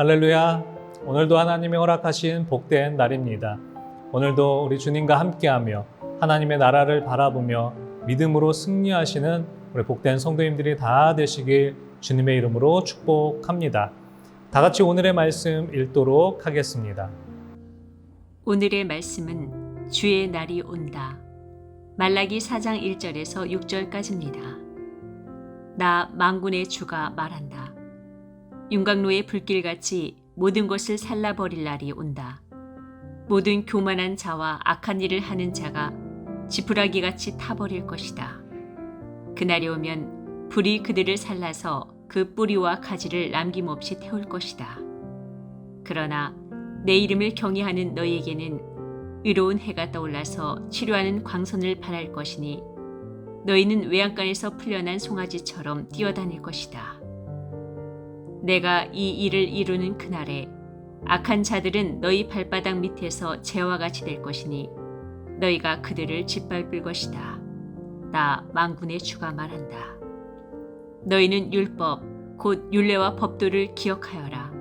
할렐루야. 오늘도 하나님이 허락하신 복된 날입니다. 오늘도 우리 주님과 함께하며 하나님의 나라를 바라보며 믿음으로 승리하시는 우리 복된 성도님들이 다 되시길 주님의 이름으로 축복합니다. 다 같이 오늘의 말씀 읽도록 하겠습니다. 오늘의 말씀은 주의 날이 온다. 말라기 4장 1절에서 6절까지입니다. 나 망군의 주가 말한다. 윤곽로의 불길같이 모든 것을 살라버릴 날이 온다. 모든 교만한 자와 악한 일을 하는 자가 지푸라기같이 타버릴 것이다. 그날이 오면 불이 그들을 살라서 그 뿌리와 가지를 남김없이 태울 것이다. 그러나 내 이름을 경외하는 너희에게는 의로운 해가 떠올라서 치료하는 광선을 발할 것이니 너희는 외양간에서 풀려난 송아지처럼 뛰어다닐 것이다. 내가 이 일을 이루는 그날에 악한 자들은 너희 발바닥 밑에서 재와 같이 될 것이니 너희가 그들을 짓밟을 것이다. 나 망군의 주가 말한다. 너희는 율법 곧 율례와 법도를 기억하여라.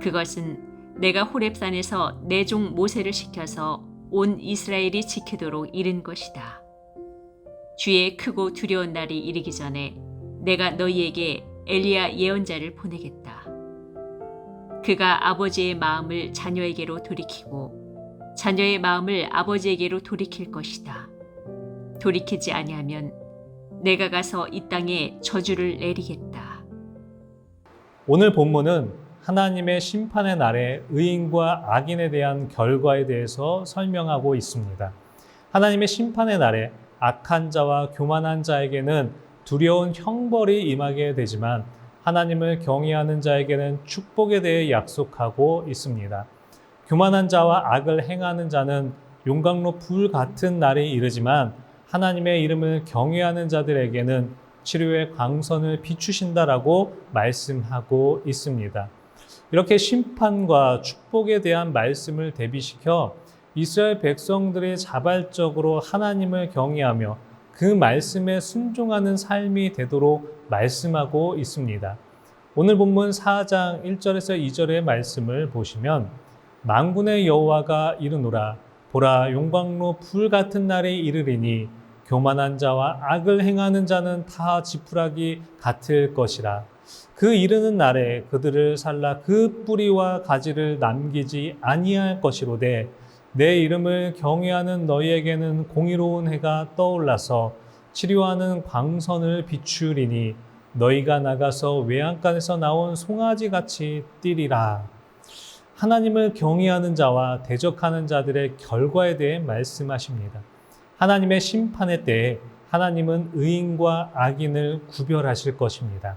그것은 내가 호렙산에서 내 종 모세를 시켜서 온 이스라엘이 지키도록 이른 것이다. 주의 크고 두려운 날이 이르기 전에 내가 너희에게 엘리야 예언자를 보내겠다. 그가 아버지의 마음을 자녀에게로 돌이키고 자녀의 마음을 아버지에게로 돌이킬 것이다. 돌이키지 아니하면 내가 가서 이 땅에 저주를 내리겠다. 오늘 본문은 하나님의 심판의 날에 의인과 악인에 대한 결과에 대해서 설명하고 있습니다. 하나님의 심판의 날에 악한 자와 교만한 자에게는 두려운 형벌이 임하게 되지만 하나님을 경외하는 자에게는 축복에 대해 약속하고 있습니다. 교만한 자와 악을 행하는 자는 용광로 불 같은 날이 이르지만 하나님의 이름을 경외하는 자들에게는 치료의 광선을 비추신다라고 말씀하고 있습니다. 이렇게 심판과 축복에 대한 말씀을 대비시켜 이스라엘 백성들이 자발적으로 하나님을 경외하며 그 말씀에 순종하는 삶이 되도록 말씀하고 있습니다. 오늘 본문 4장 1절에서 2절의 말씀을 보시면 망군의 여호와가 이르노라 보라 용광로 불 같은 날이 이르리니 교만한 자와 악을 행하는 자는 다 지푸라기 같을 것이라 그 이르는 날에 그들을 살라 그 뿌리와 가지를 남기지 아니할 것이로되 내 이름을 경외하는 너희에게는 공의로운 해가 떠올라서 치료하는 광선을 비추리니 너희가 나가서 외양간에서 나온 송아지 같이 뛰리라. 하나님을 경외하는 자와 대적하는 자들의 결과에 대해 말씀하십니다. 하나님의 심판의 때에 하나님은 의인과 악인을 구별하실 것입니다.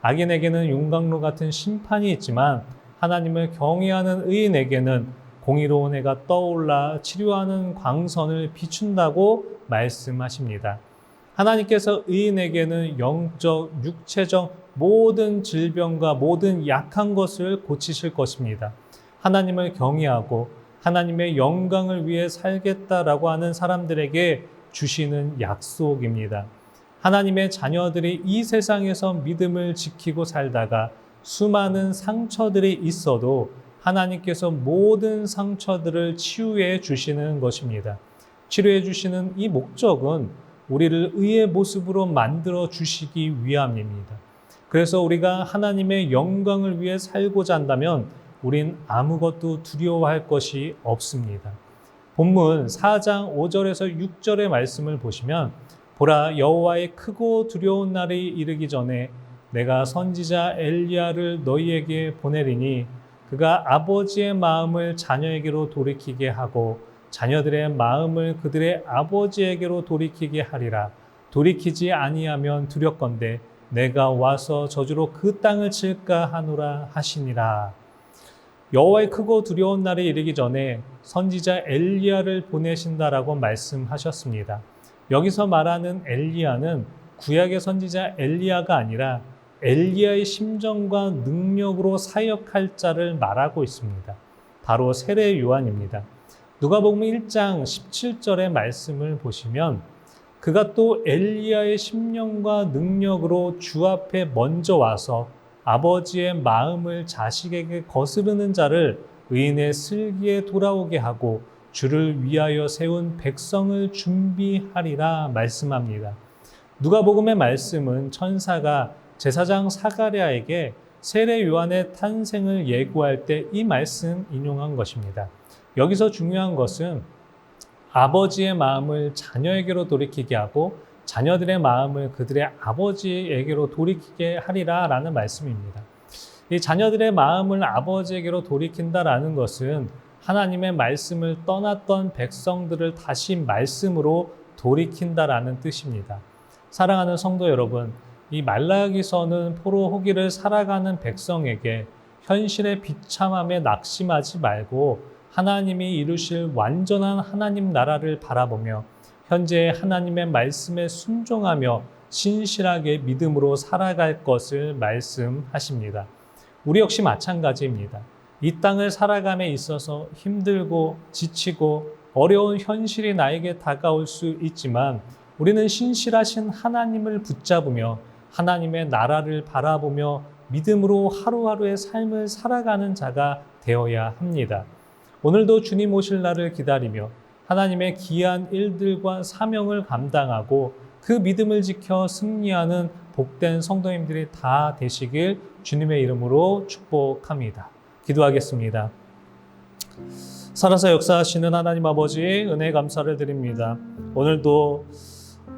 악인에게는 용광로 같은 심판이 있지만 하나님을 경외하는 의인에게는 공의로운 해가 떠올라 치료하는 광선을 비춘다고 말씀하십니다. 하나님께서 의인에게는 영적, 육체적 모든 질병과 모든 약한 것을 고치실 것입니다. 하나님을 경외하고 하나님의 영광을 위해 살겠다라고 하는 사람들에게 주시는 약속입니다. 하나님의 자녀들이 이 세상에서 믿음을 지키고 살다가 수많은 상처들이 있어도 하나님께서 모든 상처들을 치유해 주시는 것입니다. 치료해 주시는 이 목적은 우리를 의의 모습으로 만들어 주시기 위함입니다. 그래서 우리가 하나님의 영광을 위해 살고자 한다면 우린 아무것도 두려워할 것이 없습니다. 본문 4장 5절에서 6절의 말씀을 보시면 보라 여호와의 크고 두려운 날이 이르기 전에 내가 선지자 엘리야를 너희에게 보내리니 그가 아버지의 마음을 자녀에게로 돌이키게 하고 자녀들의 마음을 그들의 아버지에게로 돌이키게 하리라. 돌이키지 아니하면 두렵건대 내가 와서 저주로 그 땅을 칠까 하노라 하시니라. 여호와의 크고 두려운 날이 이르기 전에 선지자 엘리야를 보내신다라고 말씀하셨습니다. 여기서 말하는 엘리야는 구약의 선지자 엘리야가 아니라 엘리야의 심정과 능력으로 사역할 자를 말하고 있습니다. 바로 세례 요한입니다. 누가복음 1장 17절의 말씀을 보시면 그가 또 엘리야의 심령과 능력으로 주 앞에 먼저 와서 아버지의 마음을 자식에게 거스르는 자를 의인의 슬기에 돌아오게 하고 주를 위하여 세운 백성을 준비하리라 말씀합니다. 누가복음의 말씀은 천사가 제사장 사가랴에게 세례 요한의 탄생을 예고할 때 이 말씀 인용한 것입니다. 여기서 중요한 것은 아버지의 마음을 자녀에게로 돌이키게 하고 자녀들의 마음을 그들의 아버지에게로 돌이키게 하리라 라는 말씀입니다. 이 자녀들의 마음을 아버지에게로 돌이킨다라는 것은 하나님의 말씀을 떠났던 백성들을 다시 말씀으로 돌이킨다라는 뜻입니다. 사랑하는 성도 여러분, 이 말라기서는 포로 호기를 살아가는 백성에게 현실의 비참함에 낙심하지 말고 하나님이 이루실 완전한 하나님 나라를 바라보며 현재 하나님의 말씀에 순종하며 신실하게 믿음으로 살아갈 것을 말씀하십니다. 우리 역시 마찬가지입니다. 이 땅을 살아감에 있어서 힘들고 지치고 어려운 현실이 나에게 다가올 수 있지만 우리는 신실하신 하나님을 붙잡으며 하나님의 나라를 바라보며 믿음으로 하루하루의 삶을 살아가는 자가 되어야 합니다. 오늘도 주님 오실 날을 기다리며 하나님의 귀한 일들과 사명을 감당하고 그 믿음을 지켜 승리하는 복된 성도님들이 다 되시길 주님의 이름으로 축복합니다. 기도하겠습니다. 살아서 역사하시는 하나님 아버지 은혜 감사를 드립니다. 오늘도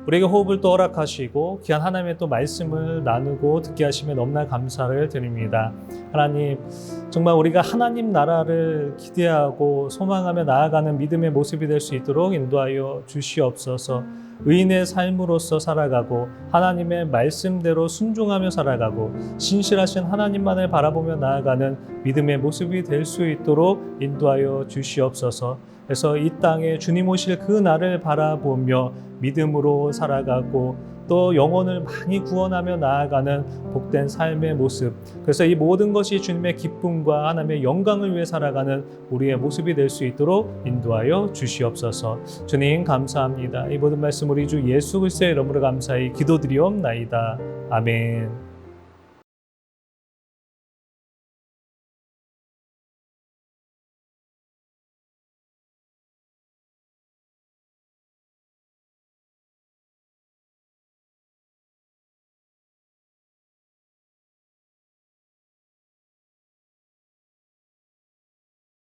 우리에게 호흡을 또 허락하시고 귀한 하나님의 또 말씀을 나누고 듣게 하시며 너무나 감사를 드립니다. 하나님 정말 우리가 하나님 나라를 기대하고 소망하며 나아가는 믿음의 모습이 될 수 있도록 인도하여 주시옵소서. 의인의 삶으로서 살아가고 하나님의 말씀대로 순종하며 살아가고 신실하신 하나님만을 바라보며 나아가는 믿음의 모습이 될 수 있도록 인도하여 주시옵소서. 그래서 이 땅에 주님 오실 그 날을 바라보며 믿음으로 살아가고 또 영혼을 많이 구원하며 나아가는 복된 삶의 모습. 그래서 이 모든 것이 주님의 기쁨과 하나님의 영광을 위해 살아가는 우리의 모습이 될 수 있도록 인도하여 주시옵소서. 주님 감사합니다. 이 모든 말씀 우리 주 예수 그리스도의 이름으로 감사히 기도드리옵나이다. 아멘.